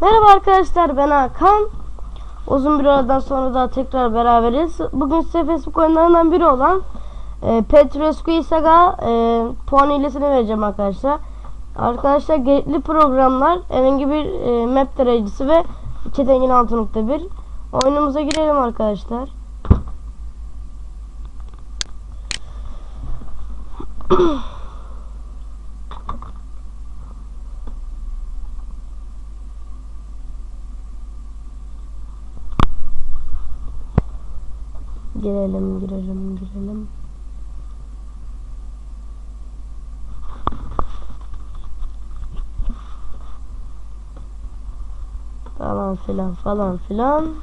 Merhaba arkadaşlar ben Hakan. Uzun bir aradan sonra daha tekrar beraberiz. Bugün size Facebook oyunlarından biri olan e, Petrescu Isaga e, puan hilesini vereceğim arkadaşlar. Arkadaşlar gerekli programlar herhangi bir e, map derecesi ve çetengin 6.1 oyunumuza girelim arkadaşlar. Girelim girelim girelim. Falan filan falan filan.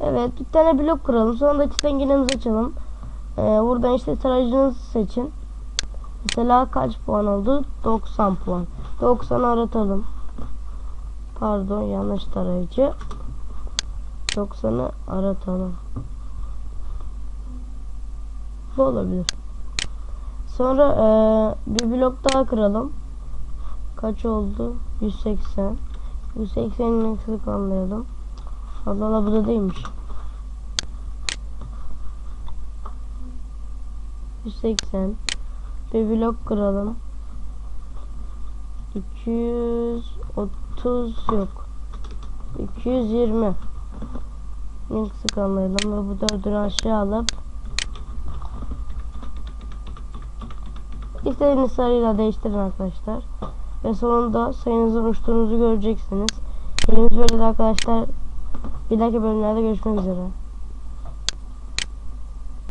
Evet bir tane blok kuralım. Sonra da çitengenimizi açalım. Ee, buradan işte tarayıcınızı seçin. Mesela kaç puan oldu? 90 puan. 90 aratalım. Pardon yanlış tarayıcı. 90'ı aratalım. Bu olabilir. Sonra eee, bir blok daha kıralım. Kaç oldu? 180. 180'in eksik anlayalım. Allah Allah bu da değilmiş. 180 bir blok kıralım. 230 yok. 220 Link sıkanlayalım ve bu dördünü aşağı alıp istediğiniz sayıyla değiştirin arkadaşlar. Ve sonunda sayınızın uçtuğunuzu göreceksiniz. Elimiz böyle arkadaşlar. Bir dahaki bölümlerde görüşmek üzere.